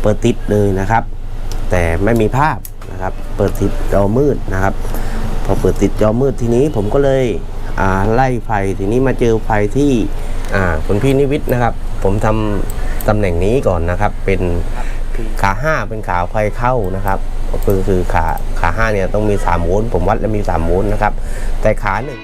เปิดติดเลยนะครับ แต่ไม่มีภาพนะครับ เปิดติดจอมืดนะครับ พอเปิดติดจอมืดทีนี้ผมก็เลยไล่ไฟทีนี้มาเจอไฟที่คุณพี่นิวิทย์นะครับ ผมทำตำแหน่งนี้ก่อนนะครับ เป็นขาห้าเป็นขาไฟเข้านะครับก็คือคือขาขาห้าเนี่ยต้องมี3โวลต์ผมวัดแล้วมี3โวลต์นะครับ แต่ขาหนึ่ง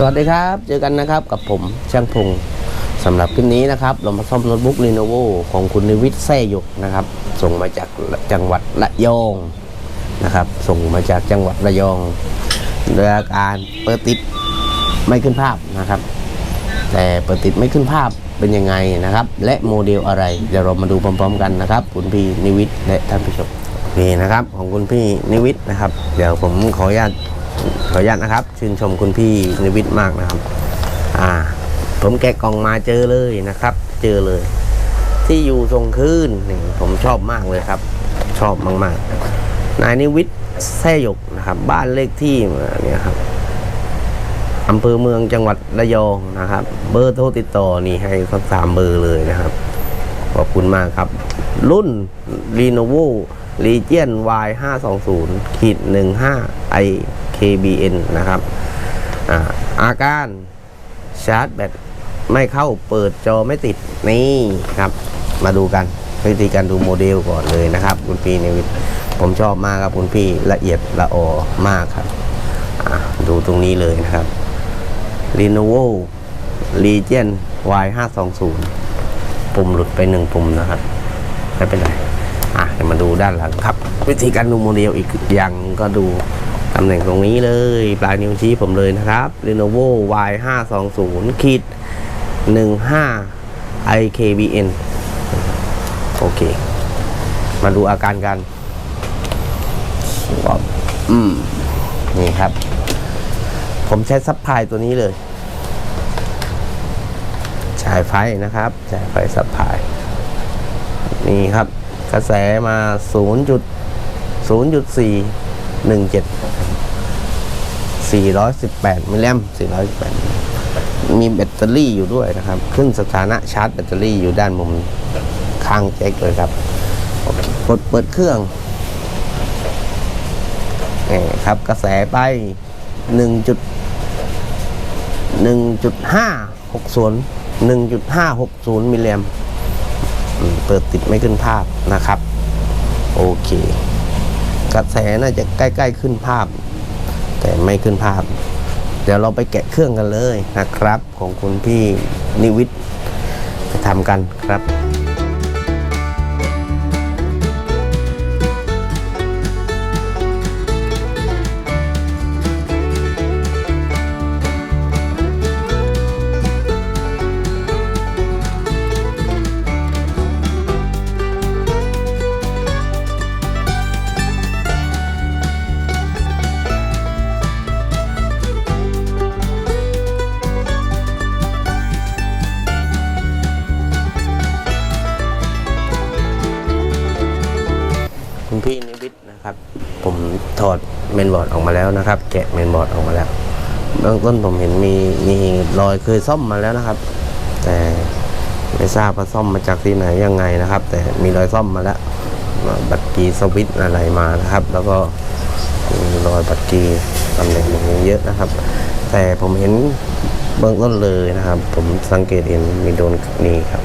สวัสดีครับ เจอกันนะครับกับผมช่างพงสำหรับคลิปนี้นะครับ เรามาซ่อมโน้ตบุ๊ก Lenovo ของคุณนิวิทย์แซ่ยกนะครับ ส่งมาจากจังหวัดระยองนะครับ ส่งมาจากจังหวัดระยองโดยอาการเปิดติดไม่ขึ้นภาพนะครับ แต่เปิดติดไม่ขึ้นภาพเป็นยังไงนะครับ และโมเดลอะไรเดี๋ยวเรามาดูพร้อมๆกันนะครับ คุณพี่นิวิทย์และท่านผู้ชมนี่นะครับ ของคุณพี่นิวิทย์นะครับ เดี๋ยวผมขออนุญาต ออนุญาตนะครับ ชื่นชมคุณพี่นิวิทมากนะครับอ่าผมแกะกล่องมาเจอเลยนะครับ เจอเลย ที่อยู่ทรงคืนนี่ผมชอบมากเลยครับ ชอบมากๆ นายนิวิทแท่หยกนะครับ บ้านเลขที่เนี่ยครับอำเภอเมืองจังหวัดระยองนะครับ เบอร์โทรติดต่อนี่ให้เขาสามเบอร์เลยนะครับ ขอบคุณมากครับ รุ่นรีโนโว Lenovo Legion Y 5 2 0ขีด15 IKBN นะครับอาอาการชาร์จแบตไม่เข้าเปิดจอไม่ติดนี่ครับ มาดูกันวิธีการดูโมเดลก่อนเลยนะครับ คุณพี่เนวิทผมชอบมากครับคุณพี่ละเอียดละออมากครับดูตรงนี้เลยนะครับ Lenovo Legion Y 5 2 0ปุ่มหลุดไปหนึ่งปุ่มนะครับ ไม่เป็นไร อะเดี๋ยวมาดูด้านหลังครับ วิธีการดูโมเดลอีกอย่างก็ดูตำแหน่งตรงนี้เลย ปลายนิ้วชี้ผมเลยนะครับ Lenovo Y 5 2 0ขีด15 IKBN โอเค มาดูอาการกันว่าอืม นี่ครับ ผมใช้ซับพลายตัวนี้เลยจ่ายไฟนะครับจ่ายไฟซับพลาย นี่ครับ กระแสมา 0.0.417 418มิลลิแอม418 มีแบตเตอรี่อยู่ด้วยนะครับ ขึ้นสถานะชาร์จแบตเตอรี่อยู่ด้านมุมข้างแจ็คเลยครับกดเปิดเครื่องนี่ครับกระแสไป 1.1.560 1.560มิลลิแอมอืม เปิดติดไม่ขึ้นภาพนะครับ โอเค กระแสน่าจะใกล้ ๆ ขึ้นภาพ แต่ไม่ขึ้นภาพ เดี๋ยวเราไปแกะเครื่องกันเลยนะครับ ของคุณพี่นิวิทย์ไปทำกันครับ มนบอร์ดออกมาแล้วนะครับ แกะเมนบอร์ดออกมาแล้วเบื้องต้นผมเห็นมีมีรอยเคยซ่อมมาแล้วนะครับ แต่ไม่ทราบว่าซ่อมมาจากที่ไหนยังไงนะครับ แต่มีรอยซ่อมมาแล้วบัตรกีสวิตอะไรมานะครับ แล้วก็มีรอยบัตรกีตำแหน่งตรงนี้เยอะนะครับ แต่ผมเห็นเบื้องต้นเลยนะครับ ผมสังเกตเห็นมีโดนนี่ครับ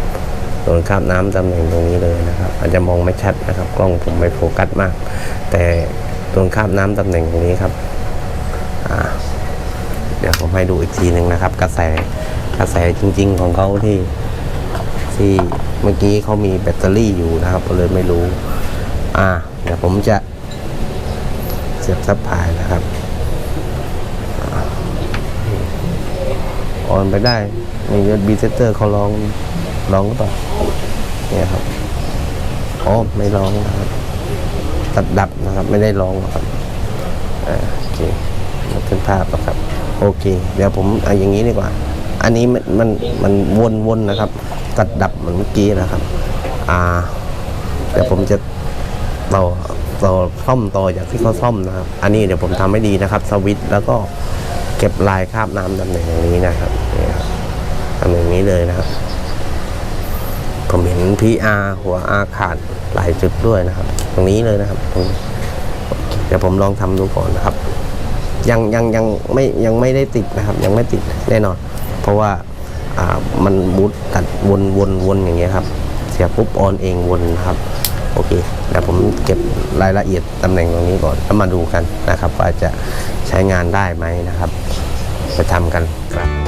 โดนคราบน้ำตำแหน่งตรงนี้เลยนะครับ อาจจะมองไม่ชัดนะครับ กล้องผมไม่โฟกัสมาก แต่ โดนคาบน้ำตำแหน่งตรงนี้ครับเดี๋ยวผมให้ดูอีกทีหนึ่งนะครับ กระแสกระแสจริง ๆ ของเขาที่ที่เมื่อกี้เขามีแบตเตอรี่อยู่นะครับก็เลยไม่รู้ อ่า เดี๋ยวผมจะเสียบซับพายนะครับอ่อนไปได้มี USB setter เขาลองลองหรือเปล่าเนี่ยครับอ๋อไม่ร้องนะครับ ตัดดับนะครับ ไม่ได้ร้องครับอ่าโอเคมาขึ้นภาพแล้วครับ โอเค เดี๋ยวผมเอาอย่างนี้ดีกว่า อันนี้มันมันมันวนวนนะครับ ตัดดับเหมือนเมื่อกี้นะครับ อ่าเดี๋ยวผมจะต่อต่อซ่อมต่อจากที่เขาซ่อมนะครับ อันนี้เดี๋ยวผมทำให้ดีนะครับ สวิตช์แล้วก็เก็บลายคราบน้ำตำแหน่งอย่างนี้นะครับนี่ครับทำอย่างนี้เลยนะครับ ผมเห็น PR หัว R ขาด หลายจุดด้วยนะครับ ตรงนี้เลยนะครับตรงเดี๋ยวผมลองทำดูก่อนนะครับ ยังยังยังไม่ยังไม่ได้ติดนะครับ ยังไม่ติดแน่นอน เพราะว่าอ่ามันบูตตัดวนวนวนอย่างเงี้ยครับ เสียปุ๊บออนเองวนนะครับโอเคเดี๋ยวผมเก็บรายละเอียดตำแหน่งตรงนี้ก่อนแล้วมาดูกันนะครับ ว่าจะใช้งานได้ไหมนะครับ ไปทำกันครับ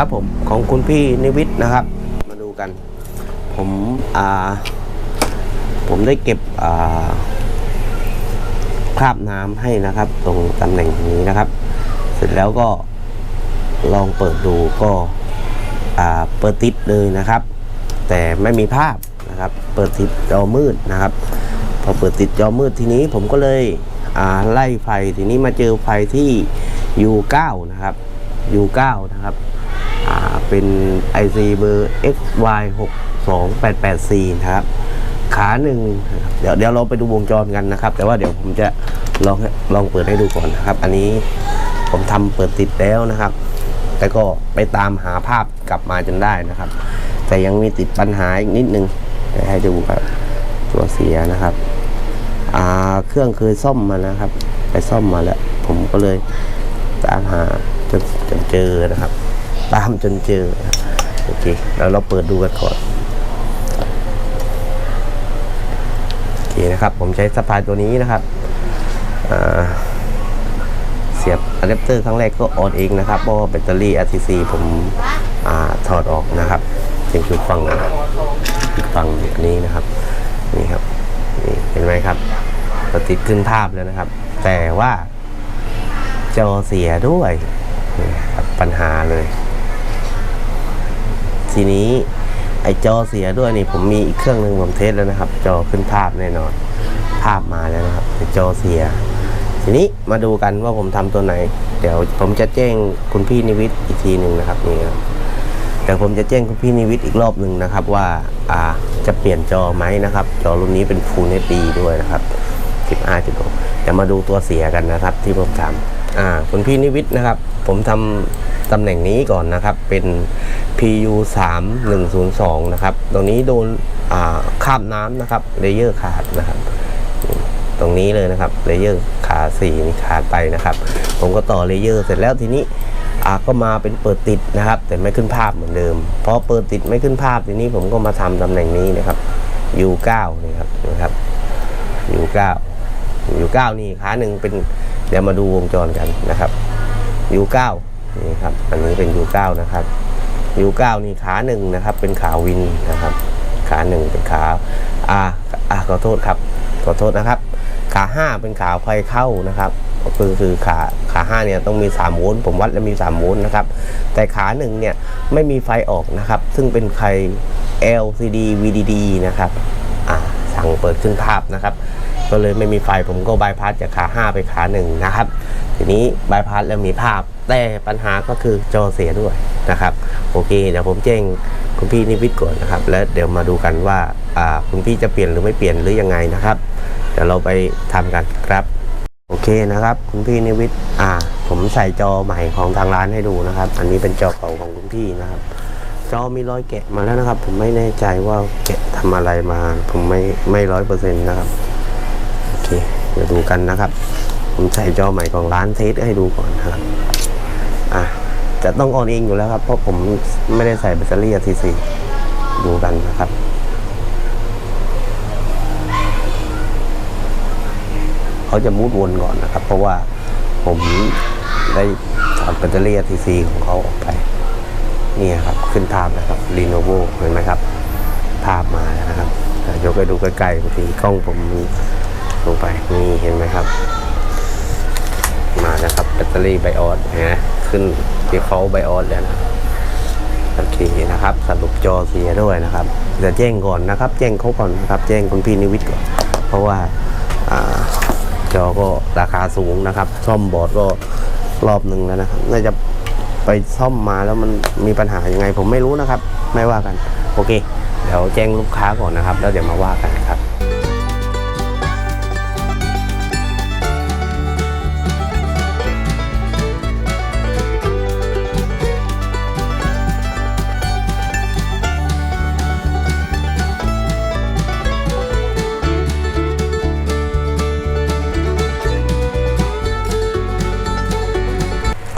ครับผมของคุณพี่นิวิทนะครับ มาดูกัน ผมอ่าผมได้เก็บอ่าคราบน้ำให้นะครับ ตรงตำแหน่งนี้นะครับ เสร็จแล้วก็ลองเปิดดูก็อ่าเปิดติดเลยนะครับ แต่ไม่มีภาพนะครับ เปิดติดจอมืดนะครับ พอเปิดติดจอมืดทีนี้ผมก็เลยอ่าไล่ไฟทีนี้มาเจอไฟที่ U9 นะครับ U9 นะครับ เป็น IC เบอร์ XY 6 2 8 8 4 นะครับ ขาหนึ่งเดี๋ยวเดี๋ยวเราไปดูวงจรกันนะครับ แต่ว่าเดี๋ยวผมจะลองลองเปิดให้ดูก่อนนะครับ อันนี้ผมทำเปิดติดแล้วนะครับ แต่ก็ไปตามหาภาพกลับมาจนได้นะครับ แต่ยังมีติดปัญหาอีกนิดนึงให้ดูครับตัวเสียนะครับเครื่องเคยซ่อมมานะครับ ไปซ่อมมาแล้ว ผมก็เลยตามหาจนจนเจอนะครับ ตามจนเจอ โอเคแล้วเราเปิดดูกันก่อนโอเคนะครับ ผมใช้สะพายตัวนี้นะครับเสียบอะแดปเตอร์ครั้งแรกก็ออนเองนะครับเพราะแบตเตอรี่ RTC ผมอถอดออกนะครับเป็นคือฟังอีกฟังอันนี้นะครับนี่ครับนี่เห็นไหมครับเราติดขึ้นภาพแล้วนะครับ แต่ว่าจอเสียด้วยปัญหาเลย ทีนี้ไอจอเสียด้วยนี่ผมมีอีกเครื่องหนึ่งผมเทสแล้วนะครับ จอขึ้นภาพแน่นอน ภาพมาแล้วนะครับแต่จอเสีย ทีนี้มาดูกันว่าผมทำตัวไหน เดี๋ยวผมจะแจ้งคุณพี่นิวิทย์อีกทีหนึ่งนะครับนี่ครับแต่ผมจะแจ้งคุณพี่นิวิทย์อีกรอบหนึ่งนะครับว่าอ่าจะเปลี่ยนจอไหมนะครับ จอรุ่นนี้เป็น Full HD ด้วยนะครับ 15 16เดี๋ยวมาดูตัวเสียกันนะครับที่ผมทำอ่า คุณพี่นิวิทย์นะครับ ผมทำตำแหน่งนี้ก่อนนะครับ เป็น PU 3 1 0 2นะครับ ตรงนี้โดนอ่าคาบน้ำนะครับเลเยอร์ขาดนะครับ ตรงนี้เลยนะครับเลเยอร์ขาสี่นี่ขาดไปนะครับ ผมก็ต่อเลเยอร์เสร็จแล้วทีนี้ก็มาเป็นเปิดติดนะครับ แต่ไม่ขึ้นภาพเหมือนเดิมพอเปิดติดไม่ขึ้นภาพทีนี้ผมก็มาทำตำแหน่งนี้นะครับ U9 นี่ครับนะครับ U9 U9 นี่ขาหนึ่งเป็น เดี๋ยวมาดูวงจรกันนะครับ U9 นี่ครับ อันนี้เป็น U9 นะครับ U9 นี่ขาหนึ่งนะครับ เป็นขาวินนะครับ ขาหนึ่งเป็นขาอ่าอ่าขอโทษครับ ขอโทษนะครับ ขาห้าเป็นขาไฟเข้านะครับก็คือคือขาขาห้าเนี่ยต้องมี3โวลต์ผมวัดแล้วมี3โวลต์นะครับ แต่ขาหนึ่งเนี่ยไม่มีไฟออกนะครับ ซึ่งเป็นไฟ LCD VDD นะครับ อ่าสั่งเปิดขึ้นภาพนะครับ ก็เลยไม่มีไฟผมก็บายพาสจากขา 5 ไปขาหนึ่งนะครับ ทีนี้บายพาสแล้วมีภาพ แต่ปัญหาก็คือจอเสียด้วยนะครับ โอเค เดี๋ยวผมแจ้งคุณพี่นิวิทก่อนนะครับ แล้วเดี๋ยวมาดูกันว่าคุณพี่จะเปลี่ยนหรือไม่เปลี่ยนหรือยังไงนะครับ เดี๋ยวเราไปทำกันครับ โอเคนะครับ คุณพี่นิวิทอ่า ผมใส่จอใหม่ของทางร้านให้ดูนะครับ อันนี้เป็นจอเก่าของคุณพี่นะครับจอมีรอยแกะมาแล้วนะครับ ผมไม่แน่ใจว่าแกะทำอะไรมา ผมไม่ไม่ร้อยเปอร์เซ็นต์นะครับ ดี๋ยวดูกันนะครับ ผมใส่จอใหม่ของร้านเทสให้ดูก่อนนะครับอะจะต้องออนเองอยู่แล้วครับ เพราะผมไม่ได้ใส่แบตเตอรี่ทีซีดูกันนะครับเขาจะมูดวนก่อนนะครับ เพราะว่าผมได้ถอดแบตเตอรี่ทีซีของเขาออกไปนี่ครับขึ้นภาพนะครับรีโนโวเห็นไหมครับ ภาพมาแล้วนะครับยกไปดูใกล้ๆบางทีกล้องผม ลงไปนี่เห็นไหมครับ มาแล้วครับแบตเตอรี่ไบออสนะขึ้นดีฟอลไบออสแล้วนะโอเคนะครับ สรุปจอเสียด้วยนะครับจะแจ้งก่อนนะครับ แจ้งเขาก่อนนะครับ แจ้งคุณพี่นิวิทย์ก่อนเพราะว่าอ่าจอก็ราคาสูงนะครับ ซ่อมบอร์ดก็รอบหนึ่งแล้วนะครับน่าจะไปซ่อมมาแล้วมันมีปัญหายังไงผมไม่รู้นะครับ ไม่ว่ากัน โอเค เดี๋ยวแจ้งลูกค้าก่อนนะครับ แล้วเดี๋ยวมาว่ากันครับ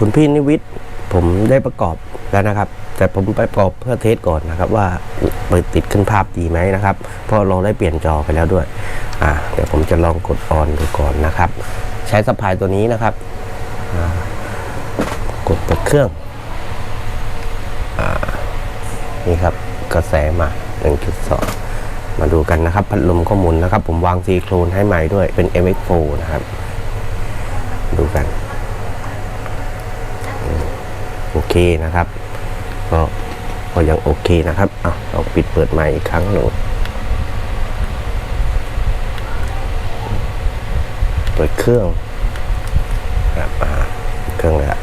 คุณพี่นิวิทย์ผมได้ประกอบแล้วนะครับ แต่ผมไปประกอบเพื่อเทสก่อนนะครับ ว่าเปิดติดขึ้นภาพดีไหมนะครับเพราะเราได้เปลี่ยนจอไปแล้วด้วยอ่าเดี๋ยวผมจะลองกดออนดูก่อนนะครับ ใช้สะพายตัวนี้นะครับกดเปิดเครื่องอ่านี่ครับกระแสมา 1.2 มาดูกันนะครับ พัดลมข้อมูลนะครับ ผมวางซีโครนให้ใหม่ด้วยเป็น MX4 นะครับ ดูกัน โอ เคนะครับก็ก็ยังโอเคนะครับเอาเราปิดเปิดใหม่อีกครั้งหนึ่งเปิดเครื่องครับเครื่องแล้ว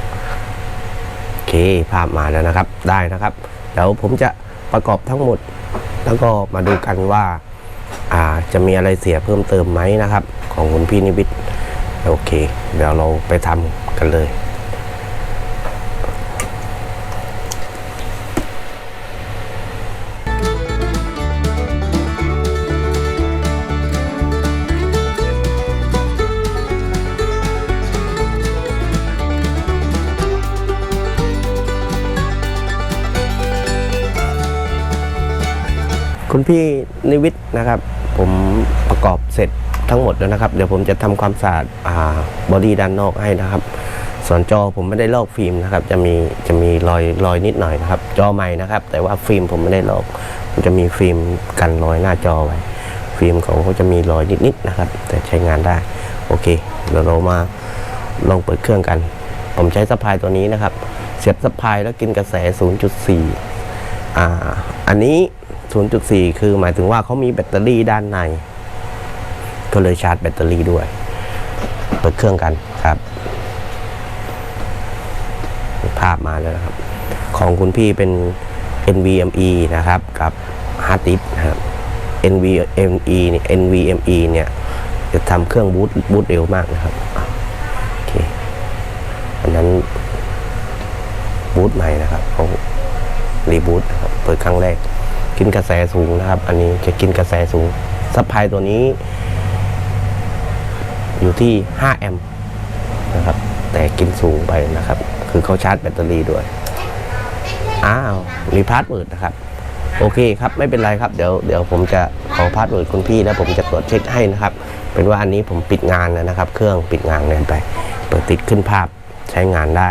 โอเคภาพมาแล้วนะครับได้นะครับเดี๋ยวผมจะประกอบทั้งหมด แล้วก็มาดูกันว่าอ่าจะมีอะไรเสียเพิ่มเติมไหมนะครับ ของคุณพี่นิวิทโอเค เดี๋ยวเราไปทำกันเลย คุณพี่นิวิทย์นะครับ ผมประกอบเสร็จทั้งหมดแล้วนะครับ เดี๋ยวผมจะทำความสะอาดบอดี้ด้านนอกให้นะครับ ส่วนจอผมไม่ได้ลอกฟิล์มนะครับ จะมีจะมีรอยรอยนิดหน่อยนะครับ จอใหม่นะครับ แต่ว่าฟิล์มผมไม่ได้ลอกมันจะมีฟิล์มกันรอยหน้าจอไว้ ฟิล์มเขาก็จะมีรอยนิดๆนะครับ แต่ใช้งานได้ โอเค เดี๋ยวเรามาลองเปิดเครื่องกัน ผมใช้สะพายตัวนี้นะครับ เสียบสะพายแล้วกินกระแส 0.4 อ่า อันนี้ 0.4 คือหมายถึงว่าเขามีแบตเตอรี่ด้านใน ก็เลยชาร์จแบตเตอรี่ด้วย เปิดเครื่องกันครับ ภาพมาแล้วครับ ของคุณพี่เป็น NVMe นะครับ กับ hard disk ครับ NVMe เนี่ย NVMe เนี่ย จะทำเครื่องบูตบูตเร็วมากนะครับโอเคอันนั้นบูตใหม่นะครับเขารีบูตเปิดครั้งแรก กินกระแสสูงนะครับ อันนี้จะกินกระแสสูงซัพพลายตัวนี้ อยู่ที่ 5 แอมป์นะครับ แต่กินสูงไปนะครับ คือเขาชาร์จแบตเตอรี่ด้วย อ้าว มีพาสเวิร์ดนะครับ โอเคครับ ไม่เป็นไรครับ เดี๋ยวเดี๋ยวผมจะขอพาสเวิร์ดคุณพี่แล้วผมจะตรวจเช็คให้นะครับ เป็นว่าอันนี้ผมปิดงานแล้วนะครับ เครื่องปิดงานเงินไป เปิดติดขึ้นภาพใช้งานได้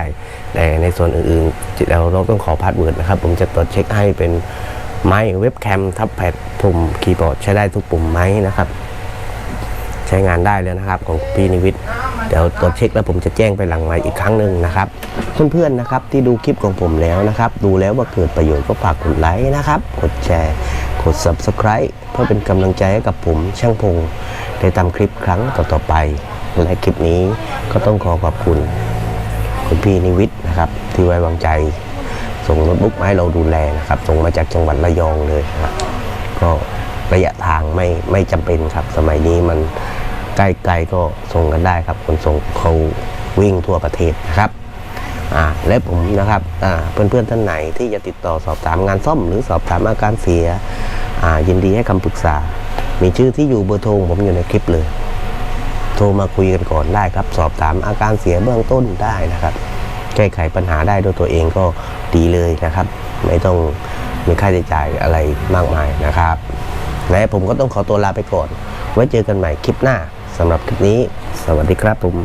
แต่ในส่วนอื่นๆเราเราต้องขอพาสเวิร์ดนะครับ ผมจะตรวจเช็คให้เป็น ไม้เว็บแคมทับแพดปุ่มคีย์บอร์ดใช้ได้ทุกปุ่มไหมนะครับ ใช้งานได้เลยนะครับของพี่นิวิทย์เดี๋ยวตรวจเช็คแล้วผมจะแจ้งไปหลังไมค์อีกครั้งหนึ่งนะครับเพื่อนๆนะครับที่ดูคลิปของผมแล้วนะครับ ดูแล้วว่าเกิดประโยชน์ก็ฝากกดไลค์นะครับ กดแชร์ กด subscribe เพื่อเป็นกำลังใจให้กับผมช่างพงได้ทำคลิปครั้งต่อๆไปและคลิปนี้ก็ต้องขอขอบคุณคุณพี่นิวิทย์นะครับ ที่ไว้วางใจ ส่งโน้ตบุ๊กมาให้เราดูแลนะครับส่งมาจากจังหวัดระยองเลยครับก็ระยะทางไม่ไม่จำเป็นครับ สมัยนี้มันใกล้ๆก็ส่งกันได้ครับขนส่งเขาวิ่งทั่วประเทศนะครับอ่าและผมนะครับอ่าเพื่อนๆท่านไหนที่จะติดต่อสอบถามงานซ่อม หรือสอบถามอาการเสียอ่ายินดีให้คำปรึกษา มีชื่อที่อยู่เบอร์โทรผมอยู่ในคลิปเลย โทรมาคุยกันก่อนได้ครับ สอบถามอาการเสียเบื้องต้นได้นะครับ แก้ไขปัญหาได้ด้วยตัวเองก็ดีเลยนะครับ ไม่ต้องมีค่าใช้จ่ายอะไรมากมายนะครับและผมก็ต้องขอตัวลาไปก่อน ไว้เจอกันใหม่คลิปหน้าสำหรับคลิปนี้ สวัสดีครับผม